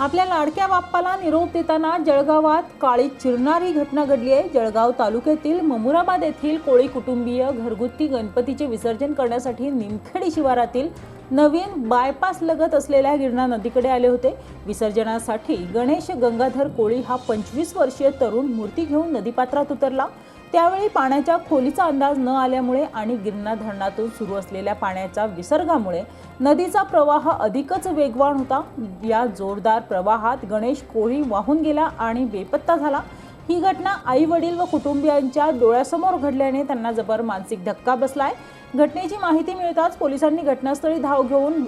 आपल्या लाडक्या बाप्पाला निरोप देताना जळगावात काळी चिरणारी घटना घडली आहे. जळगाव तालुक्यातील ममुराबाद येथील कोळी कुटुंबीय घरगुती गणपतीचे विसर्जन करण्यासाठी निमखेडी शिवारातील नवीन बायपास लगत असलेल्या गिरणा नदीकडे आले होते. विसर्जनासाठी गणेश गंगाधर कोळी हा पंचवीस वर्षीय तरुण मूर्ती घेऊन नदीपात्रात उतरला. त्यावेळी पाण्याच्या खोलीचा अंदाज न आल्यामुळे आणि गिरणा धरणातून सुरू असलेल्या पाण्याच्या विसर्गामुळे नदीचा प्रवाह अधिकच वेगवान होता. या जोरदार प्रवाहात गणेश कोळी वाहून गेला आणि बेपत्ता झाला. ही घटना आई वडील व कुटुंबियांच्या डोळ्यासमोर घडल्याने त्यांना जबर मानसिक धक्का बसलाय. घटनेची माहिती मिळताच पोलिसांनी घटनास्थळी धाव घेऊन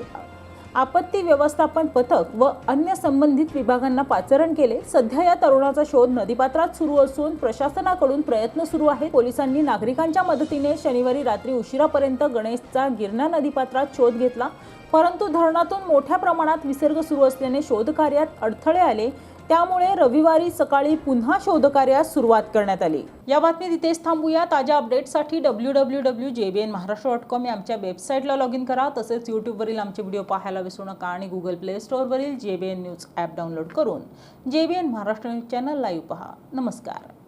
आपत्ती व्यवस्थापन पथक व अन्य संबंधित विभागांना पाचारण केले. सध्या या तरुणाचा शोध नदीपात्रात सुरू असून प्रशासनाकडून प्रयत्न सुरू आहेत. पोलिसांनी नागरिकांच्या मदतीने शनिवारी रात्री उशिरापर्यंत गणेशचा गिरणा नदीपात्रात शोध घेतला. परंतु धरणातून मोठ्या प्रमाणात विसर्ग सुरू असल्याने शोधकार्यात अडथळे आले. त्यामुळे रविवारी सकाळी पुन्हा शोधकार्यास सुरुवात करण्यात आली. या बातमीत इथेच थांबूया. ताज्या अपडेटसाठी W W W J B N Maharashtra dot com या आमच्या वेबसाईटला लॉग इन करा. तसेच यूट्यूबवरील आमचे व्हिडिओ पाहायला विसरू नका आणि Google play स्टोअरवरील J B N news app download करून J B N Maharashtra news channel live पहा. नमस्कार.